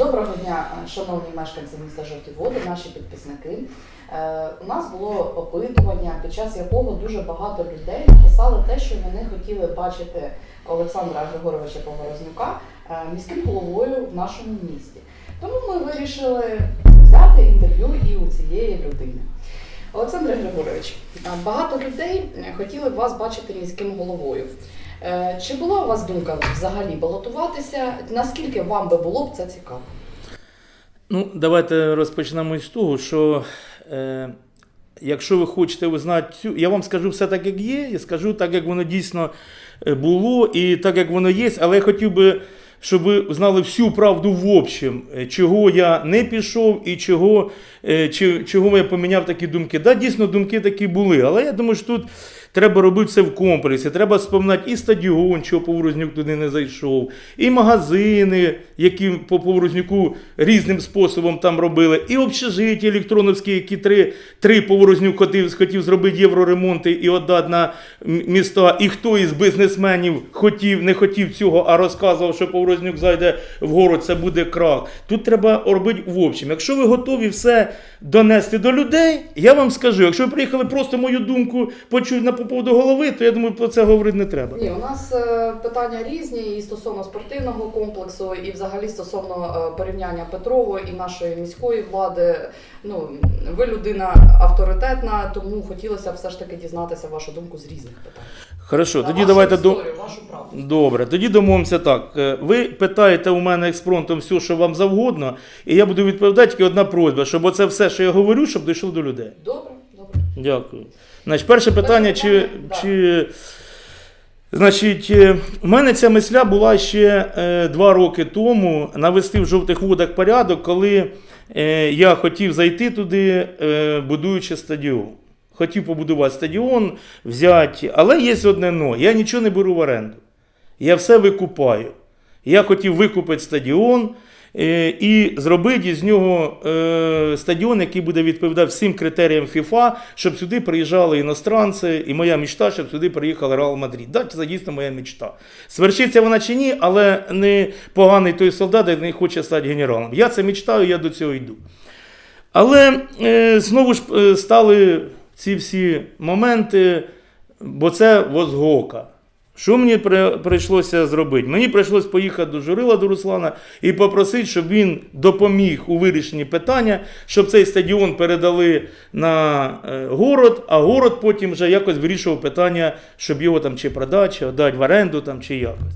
Доброго дня, шановні мешканці міста Жовті Води, наші підписники. Е, У нас було опитування, під час якого дуже багато людей написали те, що вони хотіли бачити Олександра Григоровича Поворознюка е, міським головою в нашому місті. Тому ми вирішили взяти інтерв'ю і у цієї людини. Олександр Григорович, е, багато людей хотіли б вас бачити міським головою. Е, Чи була у вас думка взагалі балотуватися? Наскільки вам би було б це цікаво? Ну, давайте розпочнемо з того, що е, якщо ви хочете узнати цю, я вам скажу все так, як є, і скажу так, як воно дійсно е, було, і так, як воно є, але я хотів би, щоб ви знали всю правду в общем, е, чого я не пішов і чого, чого я поміняв такі думки. Да, дійсно, думки такі були, але я думаю, що тут. Треба робити все в комплексі. Треба споминати і стадіон, чого Поворознюк туди не зайшов, і магазини, які по Поворознюку різним способом там робили, і общежиття електроновські, які три, три Поворознюк хотів, хотів зробити євроремонти і віддати на міста. І хто із бізнесменів хотів, не хотів цього, а розказував, що Поворознюк зайде в город, це буде крах. Тут треба робити в общем. Якщо ви готові все донести до людей, я вам скажу, якщо ви приїхали просто мою думку почути на по поводу голови, то я думаю, про це говорити не треба. Ні, у нас е, питання різні і стосовно спортивного комплексу, і взагалі стосовно е, порівняння Петрової і нашої міської влади. Ну, ви людина авторитетна, тому хотілося все ж таки дізнатися вашу думку з різних питань. Хорошо, Та тоді вашу давайте до. вашу правду. Добре, тоді домовимося так. Е, Ви питаєте у мене експронтом все, що вам завгодно, і я буду відповідати тільки одна просьба, щоб оце все, що я говорю, щоб дійшло до людей. Добре. Дякую. Значить, перше питання, чи. чи... Значить, е, у мене ця мисля була ще е, два роки тому навести в жовтих водах порядок, коли е, я хотів зайти туди, е, будуючи стадіон. Хотів побудувати стадіон, взяти, але є одне но. Я нічого не беру в оренду. Я все викупаю. Я хотів викупити стадіон е, і зробити із нього е, стадіон, який буде відповідати всім критеріям ФІФА, щоб сюди приїжджали іностранці, і моя мечта, щоб сюди приїхав Реал Мадрид. Так, це дійсно моя мечта. Свершиться вона чи ні, але не поганий той солдат, який не хоче стати генералом. Я це мечтаю, я до цього йду. Але е, знову ж е, стали ці всі моменти, бо це возгока. Що мені прийшлося зробити? Мені прийшлося поїхати до Журила, до Руслана і попросити, щоб він допоміг у вирішенні питання, щоб цей стадіон передали на е, город, а город потім вже якось вирішував питання, щоб його там чи продати, чи віддати в оренду, там, чи якось.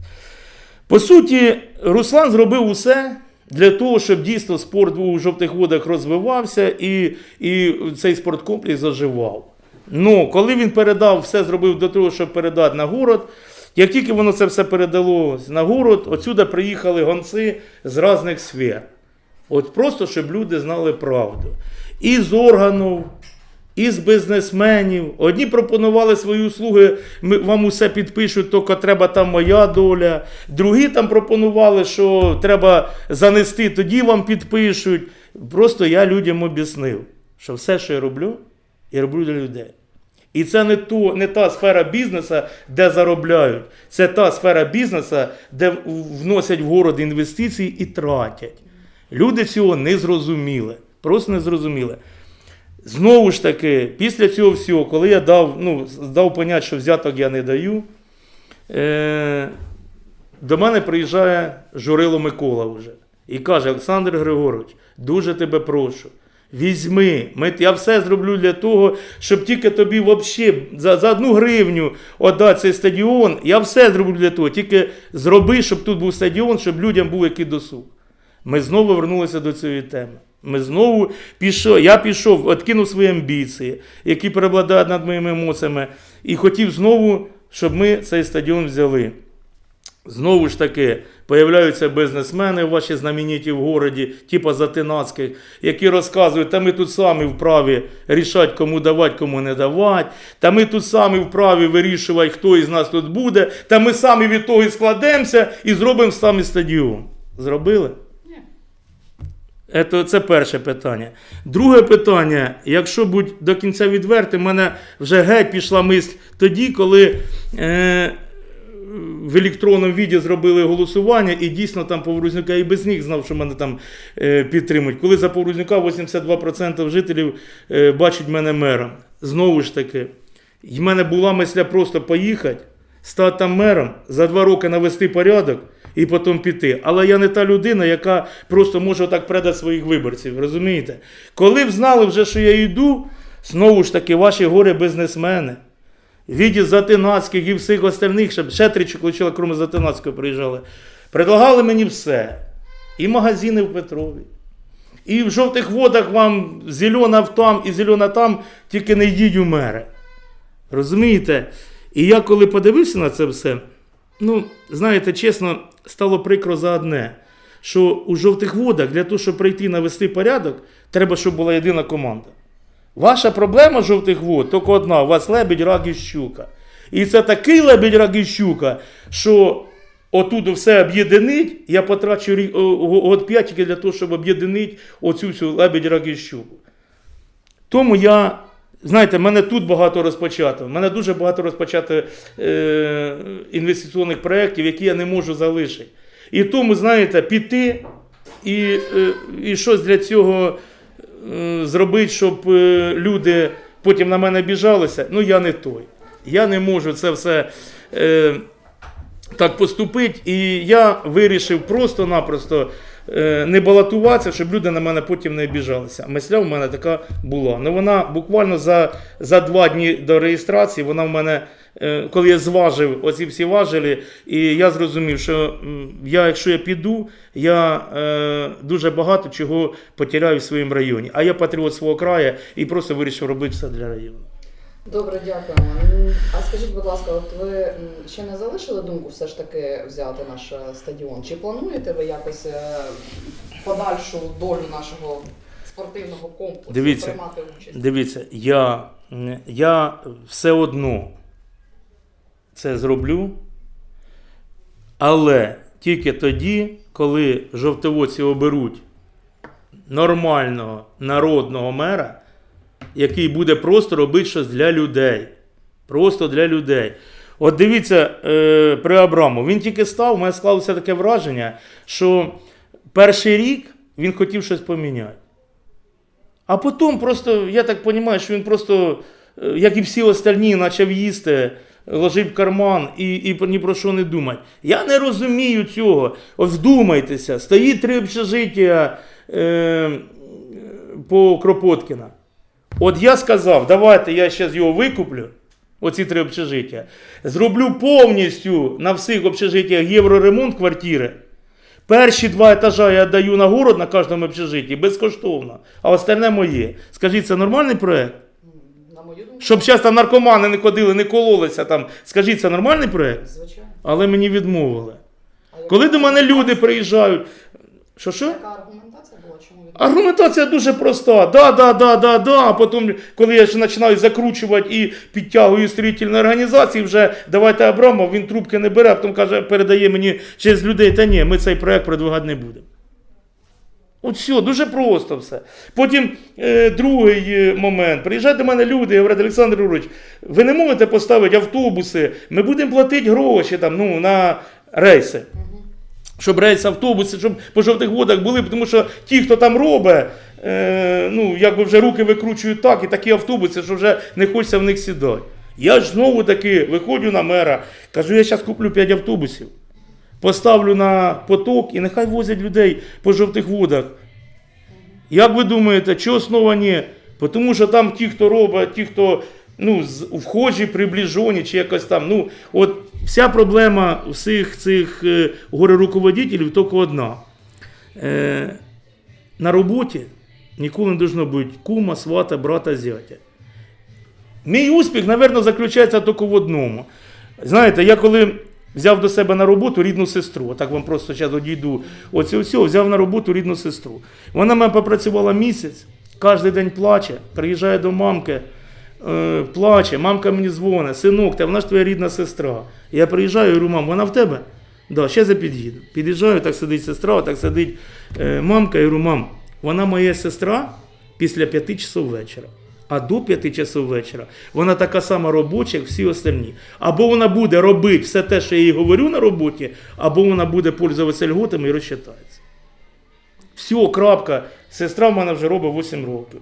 По суті, Руслан зробив усе для того, щоб дійсно спорт у жовтих водах розвивався і, і цей спорткомплекс заживав. Ну, коли він передав, все зробив до того, щоб передати на город. Як тільки воно це все передалось на город, отсюди приїхали гонці з різних сфер. От просто, щоб люди знали правду. І з органів, і з бізнесменів. Одні пропонували свої услуги, ми вам усе підпишуть, тільки треба там моя доля. Другі там пропонували, що треба занести, тоді вам підпишуть. Просто я людям об'яснив, що все, що я роблю, я роблю для людей. І це не, то, не та сфера бізнесу, де заробляють. Це та сфера бізнесу, де вносять в город інвестиції і тратять. Люди цього не зрозуміли. Просто не зрозуміли. Знову ж таки, після цього всього, коли я дав, ну, дав поняття, що взяток я не даю, е, до мене приїжджає Журило Микола вже і каже: Олександр Григорович, дуже тебе прошу. Візьми, ми, я все зроблю для того, щоб тільки тобі вообще за, за одну гривню віддати цей стадіон. Я все зроблю для того. Тільки зроби, щоб тут був стадіон, щоб людям був який досуг. Ми знову вернулися до цієї теми. Ми знову пішов, я пішов, откинув свої амбіції, які перебладають над моїми емоціями, і хотів знову, щоб ми цей стадіон взяли. Знову ж таки, появляються бізнесмени ваші знамениті в городі, типа Затинацьких, які розказують, та ми тут самі вправі рішати, кому давати, кому не давати, та ми тут самі вправі вирішувати, хто із нас тут буде, та ми самі від того і складемося і зробимо самі стадіон. Зробили? Ні. Це, це перше питання. Друге питання, якщо будь до кінця відвертим, в мене вже геть пішла мисль тоді, коли е, в електронному віді зробили голосування, і дійсно там Поворознюка і без них знав, що мене там е, підтримують. Коли за Поворознюка 82% жителів е, бачать мене мером. Знову ж таки, в мене була мисля просто поїхати, стати там мером, за два роки навести порядок і потім піти. Але я не та людина, яка просто може так предати своїх виборців. Розумієте? Коли б знали вже, що я йду, знову ж таки, ваші горе бізнесмени. Віді Затинацьких і всіх остальних, ще, ще три чоловіка, крім Затинацького, приїжджали. Предлагали мені все. І магазини в Петрові. І в жовтих водах вам зелена там і зелена там, тільки не йдіть у мери. Розумієте? І я коли подивився на це все, ну, знаєте, чесно, стало прикро за одне, що у жовтих водах для того, щоб прийти навести порядок, треба, щоб була єдина команда. Ваша проблема жовтих вод тільки одна: у вас лебідь, рак і щука. І це такий лебідь, рак і щука, що отут все об'єднить, я потрачу рік- год 5 тільки для того, щоб об'єднити оцю всю лебідь, рак і щуку. Тому я, знаєте, мене тут багато розпочато. мене дуже багато розпочато е, інвестиційних проєктів, які я не можу залишити. І тому, знаєте, піти і, е, і щось для цього зробити, щоб е, люди потім на мене біжалися, ну я не той. Я не можу це все. Е, так поступити. І я вирішив просто-напросто е, не балотуватися, щоб люди на мене потім не обіжалися. Мисля в мене така була. Ну вона буквально за, за два дні до реєстрації, вона в мене, е, коли я зважив оці всі важелі, і я зрозумів, що я, якщо я піду, я е, дуже багато чого потеряю в своєму районі. А я патріот свого краю і просто вирішив робити все для району. Добре, дякуємо. А скажіть, будь ласка, от ви ще не залишили думку все ж таки взяти наш е, стадіон? Чи плануєте ви якось е, подальшу долю нашого спортивного комплексу Дивіться. приймати участь? Дивіться, я, я все одно це зроблю, але тільки тоді, коли жовтоводці оберуть нормального народного мера, який буде просто робити щось для людей. Просто для людей. От дивіться, е, при Абраму, він тільки став, у мене склалося таке враження, що перший рік він хотів щось поміняти. А потім просто, я так розумію, що він просто, е, як і всі остальні, почав їсти, ложить в карман і, і ні про що не думати. Я не розумію цього. От вдумайтеся, стоїть три общежиття е, по Кропоткіна. От я сказав, давайте я зараз його викуплю, оці три общежиття, зроблю повністю на всіх общежиттях євроремонт квартири. Перші два етажа я даю на город на кожному общежитті безкоштовно, а остальне моє. Скажіть, це нормальний думку, Щоб зараз там наркомани не ходили, не кололися там. Скажіть, це нормальний проект? звичайно. Але мені відмовили. Коли до мене люди приїжджають, що що? Аргументація дуже проста. Да, да, да, да, да. А потім, коли я ще починаю закручувати і підтягую строїтельні організації, вже давайте Абрамов, він трубки не бере, а потім каже, передає мені через людей, та ні, ми цей проект продвигати не будемо. От все, дуже просто все. Потім е, другий е, момент. Приїжджають до мене люди і говорять, Олександр Григорович, ви не можете поставити автобуси, ми будемо платити гроші там, ну, на рейси. Щоб рейс автобуси, щоб по жовтих водах були, тому що ті, хто там робить, е, ну, якби вже руки викручують так, і такі автобуси, що вже не хочеться в них сідати. Я ж знову таки виходжу на мера, кажу, я зараз куплю 5 автобусів, поставлю на поток і нехай возять людей по жовтих водах. Як ви думаєте, чи основані? Тому що там ті, хто робить, ті, хто ну, вхожі, приближені, чи якось там. Ну, от вся проблема всіх цих е, горе-руководителів тільки одна. Е, на роботі ніколи не должно бути кума, свата, брата, зятя. Мій успіх, напевно, заключається тільки в одному. Знаєте, я коли взяв до себе на роботу рідну сестру, так вам просто зараз одійду. Оце все, взяв на роботу рідну сестру. Вона мене попрацювала місяць, кожен день плаче, приїжджає до мамки, плаче, мамка мені дзвонить, синок, та вона ж твоя рідна сестра. Я приїжджаю говорю, мам, вона в тебе? Да, ще я під'їду. Під'їжджаю, так сидить сестра, так сидить е, мамка, і говорю, мам, вона моя сестра після п'яти часов вечора. А до 5 часов вечора вона така сама робоча, як всі остальні. Або вона буде робити все те, що я їй говорю на роботі, або вона буде пользуватися льготами і розчитається. Все, крапка. Сестра в мене вже робить 8 років.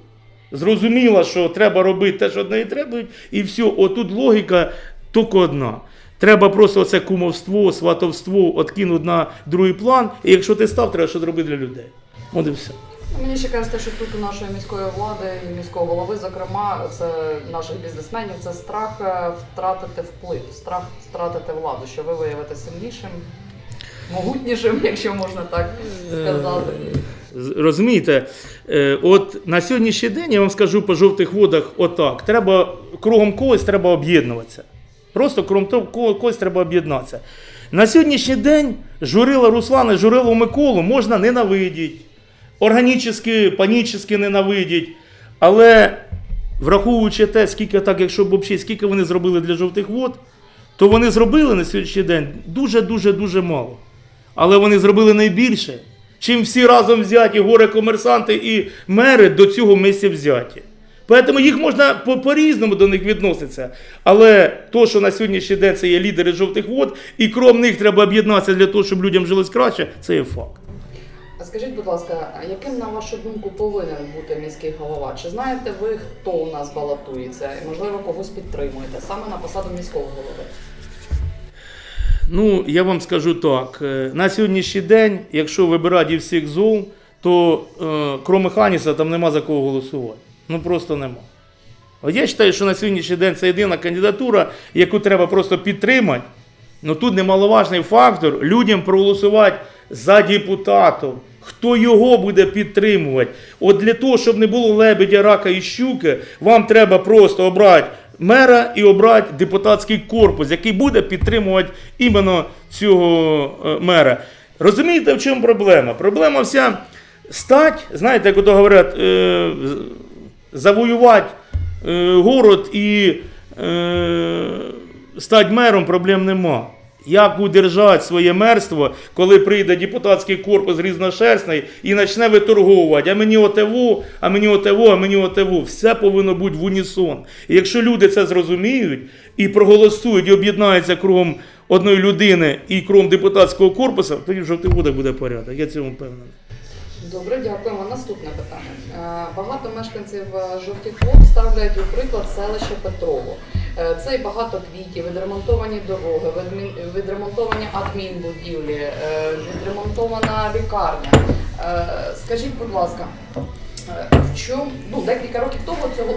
Зрозуміла, що треба робити те, що від неї требують, і все. Отут логіка тільки одна. Треба просто це кумовство, сватовство откинути на другий план. І якщо ти став, треба щось робити для людей. От і все. Мені ще кажеться, що тут у нашої міської влади і міського голови, зокрема, це наших бізнесменів, це страх е, втратити вплив, страх втратити владу, що ви виявите сильнішим, могутнішим, якщо можна так сказати. Розумієте, е, от на сьогоднішній день я вам скажу по жовтих водах отак. Треба кругом когось треба об'єднуватися. Просто кругом того ко- когось треба об'єднатися. На сьогоднішній день журила Руслана, журилу Миколу можна ненавидіти, органічно, панічно ненавидіти. Але враховуючи те, скільки так, якщо б взагалі, скільки вони зробили для жовтих вод, то вони зробили на сьогоднішній день дуже-дуже дуже мало. Але вони зробили найбільше, чим всі разом взяті горе комерсанти і мери до цього місця взяті. Тому їх можна по- по-різному до них відноситися. Але то, що на сьогоднішній день це є лідери жовтих вод, і крім них треба об'єднатися для того, щоб людям жилось краще, це є факт. А Скажіть, будь ласка, яким, на вашу думку, повинен бути міський голова? Чи знаєте ви, хто у нас балотується? Можливо, когось підтримуєте саме на посаду міського голови? Ну, я вам скажу так: е, на сьогоднішній день, якщо вибирати всіх зол, то е, крім Ханіса там нема за кого голосувати. Ну просто нема. От я вважаю, що на сьогоднішній день це єдина кандидатура, яку треба просто підтримати. Ну тут немаловажний фактор людям проголосувати за депутатів. Хто його буде підтримувати? От для того, щоб не було лебедя, рака і щуки, вам треба просто обрати мера і обрати депутатський корпус, який буде підтримувати іменно цього е, мера. Розумієте, в чому проблема? Проблема вся стать, знаєте, як ото говорять, е, завоювати е, город і стати мером проблем нема. Як удержати своє мерство, коли прийде депутатський корпус різношерстний і почне виторговувати, а мені ОТВО, а мені ОТВО, а мені ОТВО. Все повинно бути в унісон. І якщо люди це зрозуміють і проголосують, і об'єднаються кругом одної людини і кругом депутатського корпусу, тоді в жовтих водах буде порядок. Я цьому впевнений. Добре, дякуємо. Наступне питання. Е, Багато мешканців е, жовтих вод ставлять у приклад селище Петрово. Е, Це і багато квітів, відремонтовані дороги, відремонтовані адмінбудівлі, е, відремонтована лікарня. Е, Скажіть, будь ласка, в чому ну декілька років тому цього,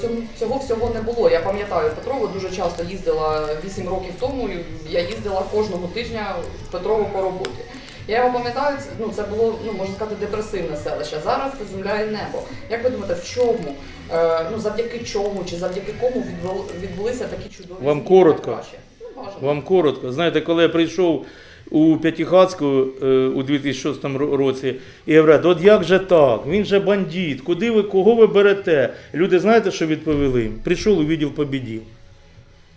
цьому, цього всього не було. Я пам'ятаю, в Петрово дуже часто їздила 8 років тому. Я їздила кожного тижня в Петрово по роботі. Я його пам'ятаю, це, ну, це було, ну, можна сказати, депресивне селище. Зараз це земля і небо. Як ви думаєте, в чому? Е, ну, завдяки чому чи завдяки кому відбулися такі чудові Вам зміни коротко. Ну. Вам коротко. Знаєте, коли я прийшов у П'ятихатську е, у 2006 році, і говорять, от як же так? Він же бандит, куди ви, кого ви берете? Люди знаєте, що відповіли? Прийшов у відділ побідів.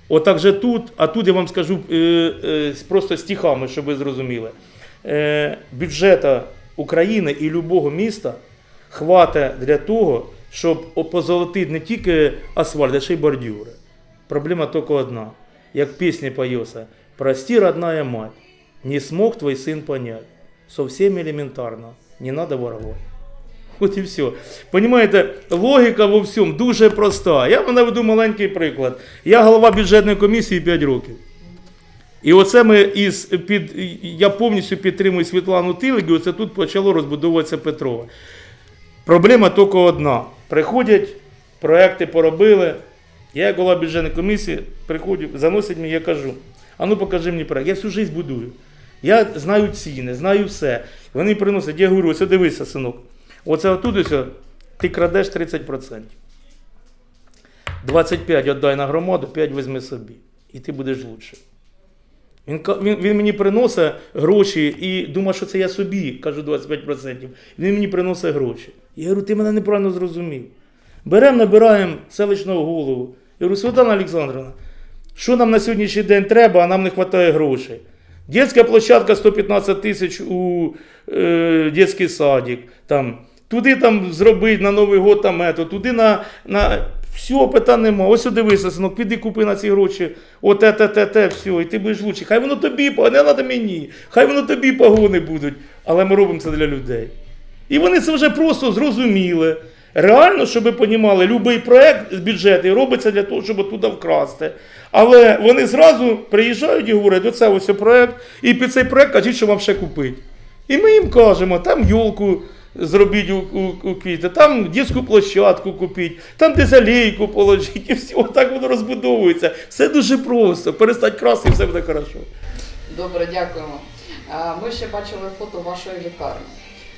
Отак же тут, а тут я вам скажу е, е, просто стихами, щоб ви зрозуміли. Е, бюджета України і любого міста хватить для того, щоб опозолотити не тільки асфальт, а ще й бордюри. Проблема тільки одна. Як пісні поется, прости, родная мать, не смог твой сын понять. Совсем елементарно, не надо воровать. От і все. Понімаєте, логіка во всьому дуже проста. Я вам наведу маленький приклад. Я голова бюджетної комісії 5 років. І оце ми із під я повністю підтримую Світлану Тилик, і оце тут почало розбудовуватися Петрова. Проблема тільки одна. Приходять, проекти поробили. Я, як голова бюджетної комісії, приходжу, заносять мені, я кажу: а ну покажи мені проект. Я всю життя будую. Я знаю ціни, знаю все. Вони приносять, я говорю, ось дивися, синок. Оце отут ось ти крадеш 30%. 25 віддай на громаду, 5 візьми собі. І ти будеш лучше. Він, він, він мені приносить гроші і думає, що це я собі, кажу 25%. Він мені приносить гроші. Я говорю, ти мене неправильно зрозумів. Беремо, набираємо селищного голову. Я говорю, Світлана Олександровна, що нам на сьогоднішній день треба, а нам не вистачає грошей. Детська площадка 115 тисяч у е, дитячий садик. Там, туди там зробити на Новий год там ето, туди на, на Все, питань нема. Ось дивися, синок, піди купи на ці гроші. От те, те, те, те, все, і ти будеш лучше. Хай воно тобі, погони, не треба мені. Хай воно тобі погони будуть. Але ми робимо це для людей. І вони це вже просто зрозуміли. Реально, щоб ви понімали, будь-який проект з бюджету робиться для того, щоб туди вкрасти. Але вони зразу приїжджають і говорять, оце ось проект, і під цей проект кажіть, що вам ще купити. І ми їм кажемо, там йолку зробіть у, у, у квіти, там дитячу площадку купіть, там дизелейку положіть, і все, так воно розбудовується. Все дуже просто. Перестать красти, і все буде хорошо. Добре, дякуємо. Е, Ми ще бачили фото вашої лікарні.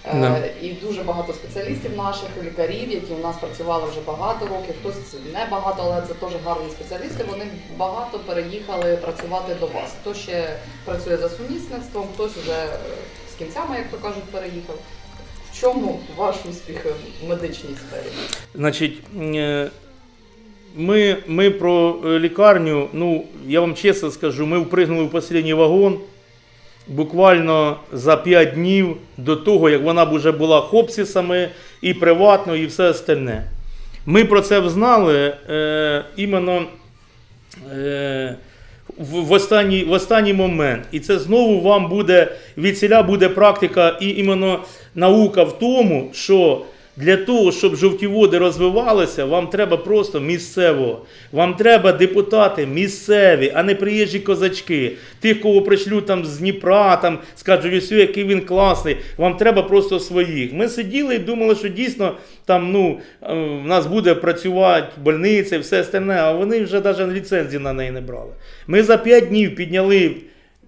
Е, Да. І дуже багато спеціалістів наших, лікарів, які у нас працювали вже багато років, хтось не багато, але це теж гарні спеціалісти. Вони багато переїхали працювати до вас. Хто ще працює за сумісництвом, хтось вже е, з кінцями, як то кажуть, переїхав. Чому ваш успіх в медичній сфері? Значить, е, ми, ми про е, лікарню, ну, я вам чесно скажу, ми впригнули в останній вагон буквально за 5 днів до того, як вона б вже була хопсісами і приватно, і все остальне. Ми про це взнали е, іменно е, в, останній, в останній момент. І це знову вам буде від ціля буде практика і іменно наука в тому, що для того, щоб жовті води розвивалися, вам треба просто місцево. Вам треба депутати місцеві, а не приїжджі козачки. Тих, кого пришлють там з Дніпра, там скажуть, ось який він класний. Вам треба просто своїх. Ми сиділи і думали, що дійсно там ну, е, в нас буде працювати больниця і все остальне, а вони вже навіть ліцензії на неї не брали. Ми за 5 днів підняли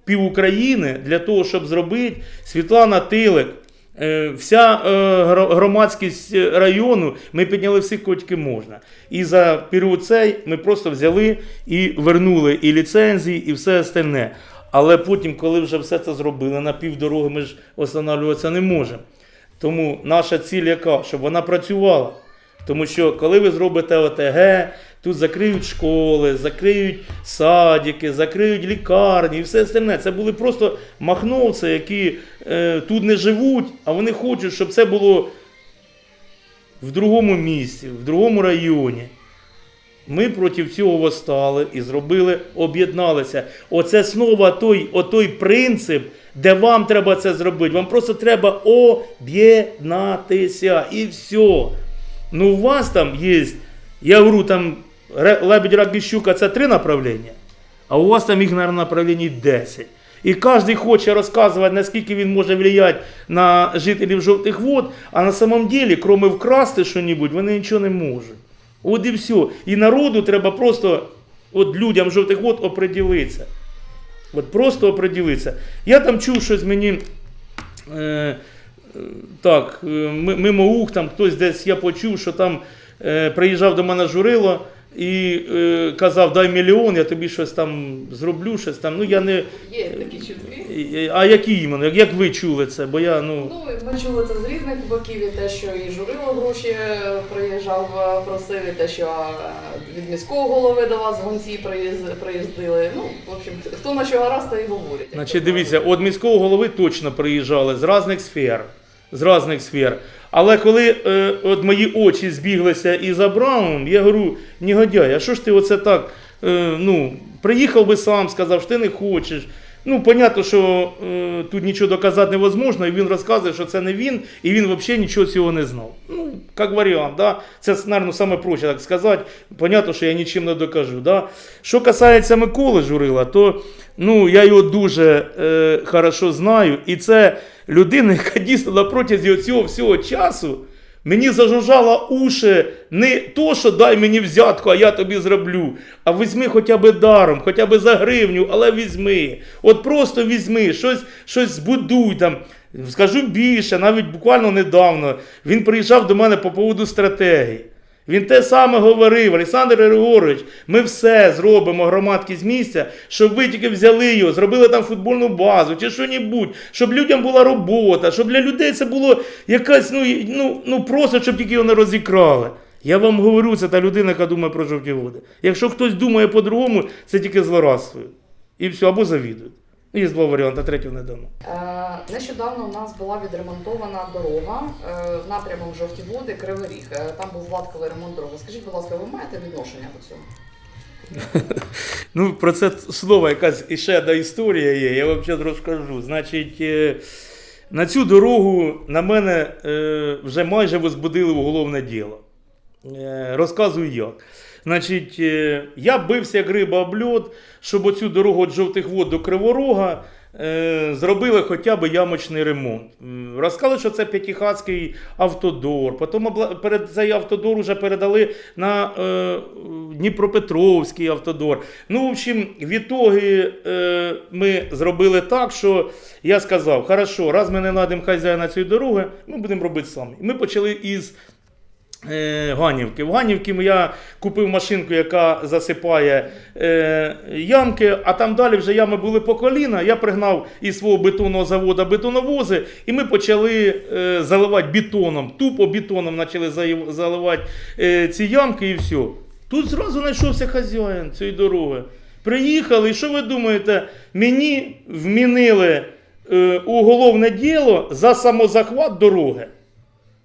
пів України для того, щоб зробити Світлана Тилик. Е, Вся е, громадськість району ми підняли всіх, кого можна. І за період цей ми просто взяли і вернули і ліцензії, і все остальне. Але потім, коли вже все це зробили на півдороги, ми ж останавливатися не можемо. Тому наша ціль яка? Щоб вона працювала. Тому що коли ви зробите ОТГ, тут закриють школи, закриють садики, закриють лікарні і все остальне. Це були просто махновці, які е, тут не живуть, а вони хочуть, щоб це було в другому місці, в другому районі. Ми проти цього восстали і зробили, об'єдналися. Оце знову той, отой принцип, де вам треба це зробити. Вам просто треба об'єднатися і все. Ну, у вас там є, я говорю, там лебедь, рак щука це три направлення, а у вас там їх, мабуть, направлень 10. І кожен хоче розказувати, наскільки він може впливати на жителів жовтих вод, а на самом деле, кроме вкрасти що-небудь, вони нічого не можуть. От і все. І народу треба просто, от людям жовтих вод оприділитися. От просто оприділитися. Я там чув щось мені. Е, так, е, мимо ух, там хтось десь я почув, що там е, приїжджав до мене журило і е, казав, дай мільйон, я тобі щось там зроблю, щось там. Ну я не. Є такі чутки. е, А які іменно? Як, ви чули це? Бо я, ну. Ну, ми чули це з різних боків, і те, що і Журило гроші е, приїжджав, е, просив, і те, що е, від міського голови до вас гонці приїздили. Ну, в общем, хто на що гаразд, то і говорить. Значить, дивіться, від міського голови точно приїжджали з різних сфер. З різних сфер. Але коли е, от мої очі збіглися із Абрамовим, я говорю, негодяй, а що ж ти оце так? Е, ну, приїхав би сам, сказав, що ти не хочеш. Ну, понятно, що е, тут нічого доказати невозможно, і він розказує, що це не він, і він взагалі нічого цього не знав. Ну, як варіант, да? це, мабуть, саме проще так сказати. Понятно, що я нічим не докажу. Да? Що касається Миколи Журила, то ну, я його дуже е, хорошо знаю, і це людина, яка дійсно на протязі цього всього часу мені зажужжала уші не то, що дай мені взятку, а я тобі зроблю, а візьми хоча б даром, хоча б за гривню, але візьми. От просто візьми, щось, щось збудуй там. Скажу більше, навіть буквально недавно він приїжджав до мене по поводу стратегії. Він те саме говорив, Олександр Григорович, ми все зробимо громадки з місця, щоб ви тільки взяли його, зробили там футбольну базу чи що-небудь, щоб людям була робота, щоб для людей це було якась, ну, ну, ну просто, щоб тільки його не розікрали. Я вам говорю, це та людина, яка думає про жовті води. Якщо хтось думає по-другому, це тільки злорадствує. І все, або завідують. Є два варіанти, третього не дано. Е, Нещодавно у нас була відремонтована дорога е, напрямом Жовті Води, Кривий Ріг. Е, Там був владковий ремонт дороги. Скажіть, будь ласка, ви маєте відношення до цього? Ну, про це слово якась іще одна історія є, я вам зараз розкажу. Значить, е, на цю дорогу на мене е, вже майже возбудили уголовне діло. Е, Розказую як. Значить, е, я бився як риба об льод, щоб оцю дорогу від жовтих вод до Криворога е, зробили хоча б ямочний ремонт. Розказали, що це П'ятихатський автодор. Потім цей автодор вже передали на е, Дніпропетровський автодор. Ну, в общем, в ітоги е, ми зробили так, що я сказав: хорошо, раз ми не знайдемо хазяїна цієї дороги, ми будемо робити самі. Ми почали із Ганівки. В Ганівці я купив машинку, яка засипає е, ямки, а там далі вже ями були по коліна. Я пригнав із свого бетонного заводу бетоновози, і ми почали е, заливати бетоном. Тупо бетоном почали заливати е, ці ямки і все. Тут зразу знайшовся хазяїн цієї дороги. Приїхали, і що ви думаєте, мені вмінили е, уголовне діло за самозахват дороги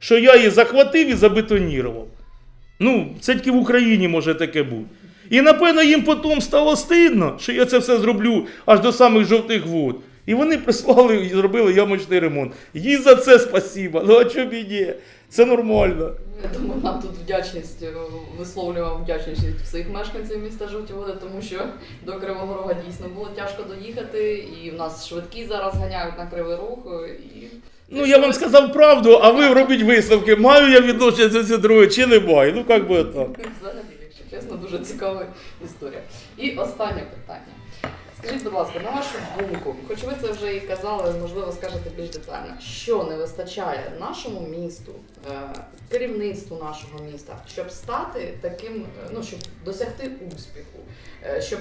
що я її захватив і забетонірував. Ну, це тільки в Україні може таке бути. І напевно їм потім стало стидно, що я це все зроблю аж до самих жовтих вод. І вони прислали і зробили ямочний ремонт. Їй за це спасіба. Ну а б ні? Це нормально. Я думаю, нам тут вдячність е, висловлюємо вдячність всіх мешканців міста Жовті Води, тому що до Кривого Рога дійсно було тяжко доїхати, і в нас швидкі зараз ганяють на Кривий Рог. е, І... Ну, я вам сказав правду, а ви робіть висновки. Маю я відношення до друге чи не маю. Ну, як би так. Взагалі, якщо чесно, дуже цікава історія. І останнє питання. Скажіть, будь ласка, на вашу думку, хоч ви це вже і казали, можливо, скажете більш детально, що не вистачає нашому місту, е, керівництву нашого міста, щоб стати таким, е, ну щоб досягти успіху, е, щоб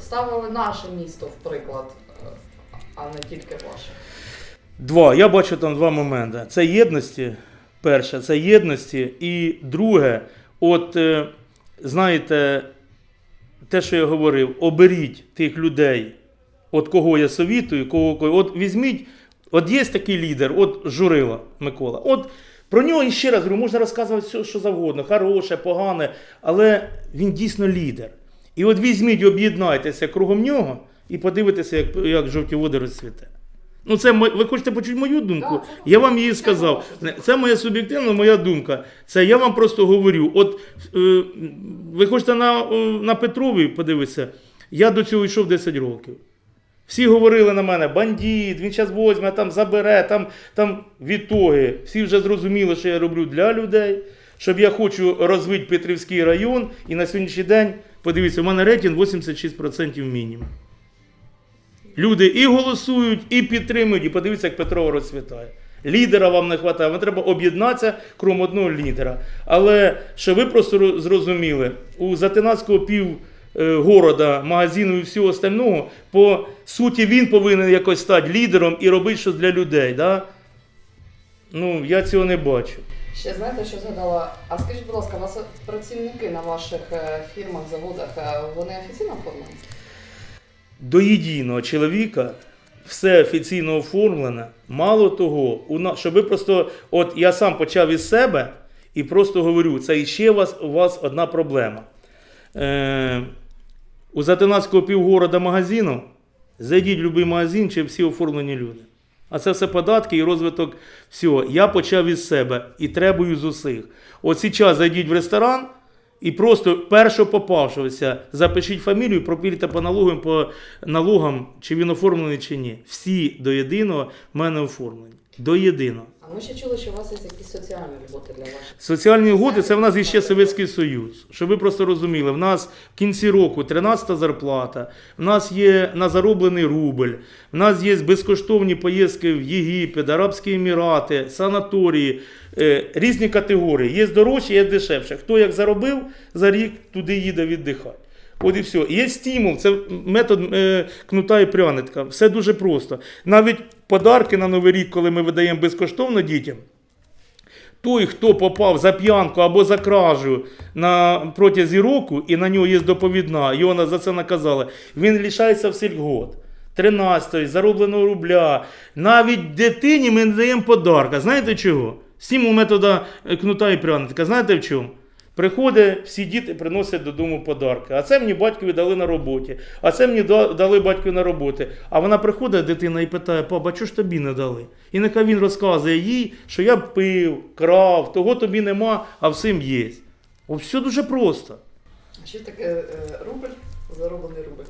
ставили наше місто в приклад, а не тільки ваше. Два. Я бачу там два моменти. Це єдності. Перше, це єдності. І друге, от е, знаєте, те, що я говорив, оберіть тих людей, от кого я совітую, кого, кого от візьміть, от є такий лідер, от Журила Микола. От про нього і ще раз говорю, можна розказувати все, що завгодно, хороше, погане, але він дійсно лідер. І от візьміть, об'єднайтеся кругом нього і подивитеся, як, як жовті води розцвіте. Ну, це мо- ви хочете почути мою думку? Я вам її сказав. Це моя суб'єктивна моя думка. Це я вам просто говорю. От е, ви хочете на, е, на Петрові подивитися, я до цього йшов 10 років. Всі говорили на мене, бандит, він зараз возьме, там забере, там, там відтоги. Всі вже зрозуміли, що я роблю для людей, щоб я хочу розвити Петрівський район. І на сьогоднішній день, подивіться, у мене рейтинг 86% мінімум. Люди і голосують, і підтримують, і подивіться, як Петрова розцвітає. Лідера вам не вистачає, вам треба об'єднатися крім одного лідера. Але що ви просто зрозуміли, у Затинацького пів е, города, магазину і всього остального, по суті, він повинен якось стати лідером і робити щось для людей. Да? Ну, я цього не бачу. Ще знаєте, що згадала? А скажіть, будь ласка, у вас працівники на ваших е, фірмах, заводах, е, вони офіційно оформлені? До єдиного чоловіка все офіційно оформлене. Мало того, у нас, щоб ви просто, от я сам почав із себе і просто говорю, це іще у вас, у вас одна проблема. Е, у Затинацького півгорода магазину зайдіть в будь-який магазин, чи всі оформлені люди. А це все податки і розвиток всього. Я почав із себе і требую з усіх. От зараз зайдіть в ресторан і просто першого попавшогося запишіть фамілію, пропірте по налогам, по налогам, чи він оформлений, чи ні. Всі до єдиного в мене оформлені. До єдиного. А ми ще чули, що у вас є якісь соціальні роботи для ваших. Соціальні угоди це в нас іще Совєтський Союз. Щоб ви просто розуміли, в нас в кінці року 13-та зарплата, в нас є на зароблений рубль, в нас є безкоштовні поїздки в Єгипет, Арабські Емірати, санаторії, е, різні категорії. Є дорожче, є дешевше. Хто як заробив за рік, туди їде віддихати. От і все. Є стимул, це метод е, кнута і пряника. Все дуже просто. Навіть подарки на Новий рік, коли ми видаємо безкоштовно дітям, той, хто попав за п'янку або за кражу на протязі року, і на нього є доповідна, його за це наказали, він лишається в сільгод. 13-ї, заробленого рубля. Навіть дитині ми не даємо подарка. Знаєте чого? Сіму метода е, кнута і пряника. Знаєте в чому? Приходить, всі діти приносять додому подарки. А це мені батькові дали на роботі. А це мені дали батькові на роботі. А вона приходить, дитина, і питає: папа, що ж тобі не дали? І нехай він розказує їй, що я пив, крав, того тобі нема, а всім є. Все дуже просто. А що таке е, рубль? Зароблений рубль.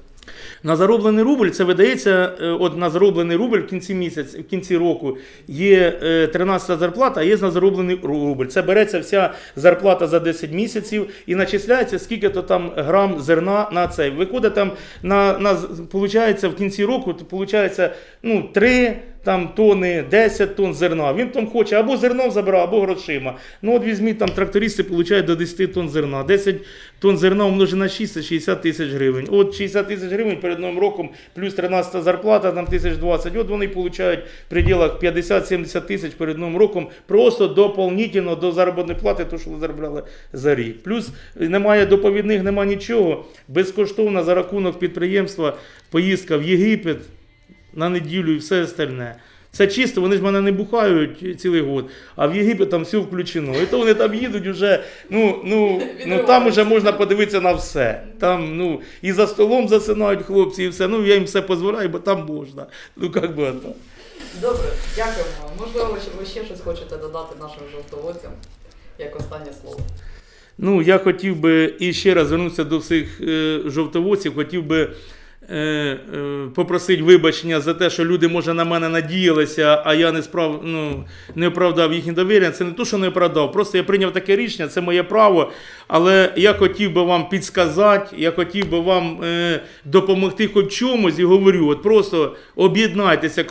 На зароблений рубль це видається, е, от на зароблений рубль в кінці місяця, в кінці року є е, 13 зарплата, а є на зароблений рубль. Це береться вся зарплата за 10 місяців і начисляється скільки то там грам зерна на цей. Виходить там на, на виходить, в кінці року, то виходить, ну, 3 там тони, 10 тонн зерна. Він там хоче або зерном забирає, або грошима. Ну от візьміть там трактористи получають до 10 тонн зерна. 10 тонн зерна умножить на 6 це 60 тисяч гривень. От 60 тисяч гривень перед новим роком, плюс 13 зарплата, там 1020. От вони получають в пределах 50-70 тисяч перед новим роком просто дополнительно до заробітної плати, то що ви заробляли за рік. Плюс немає доповідних, немає нічого. Безкоштовна за рахунок підприємства поїздка в Єгипет на неділю і все остальне. Це чисто, вони ж мене не бухають цілий год, а в Єгипет там все включено. І то вони там їдуть уже, ну, ну, ну там вже можна подивитися на все. Там, ну, і за столом засинають хлопці, і все. Ну, я їм все дозволяю, бо там можна. Ну, як би так. Добре, дякуємо. Можливо, ви ще щось хочете додати нашим жовтоводцям, як останнє слово. Ну, я хотів би і ще раз звернутися до всіх е, жовтоводців, хотів би попросити вибачення за те, що люди, може, на мене надіялися, а я не справ, ну, не оправдав їхнє довір'я. Це не то, що не оправдав. Просто я прийняв таке рішення, це моє право. Але я хотів би вам підсказати, я хотів би вам е, допомогти хоч чомусь і говорю, от просто об'єднайтеся е,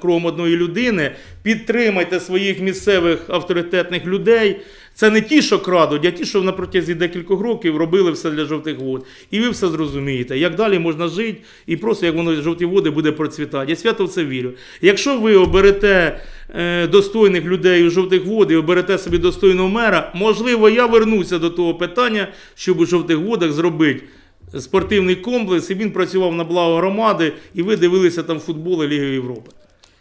кругом одної людини, підтримайте своїх місцевих авторитетних людей. Це не ті, що крадуть, а ті, що на протязі декількох років робили все для жовтих вод. І ви все зрозумієте, як далі можна жити, і просто як воно жовті води буде процвітати. Я свято в це вірю. Якщо ви оберете е, достойних людей у жовтих вод і оберете собі достойного мера, можливо, я вернуся до того питання, щоб у жовтих водах зробити. Спортивний комплекс, і він працював на благо громади, і ви дивилися там футбол і Лігу Європи.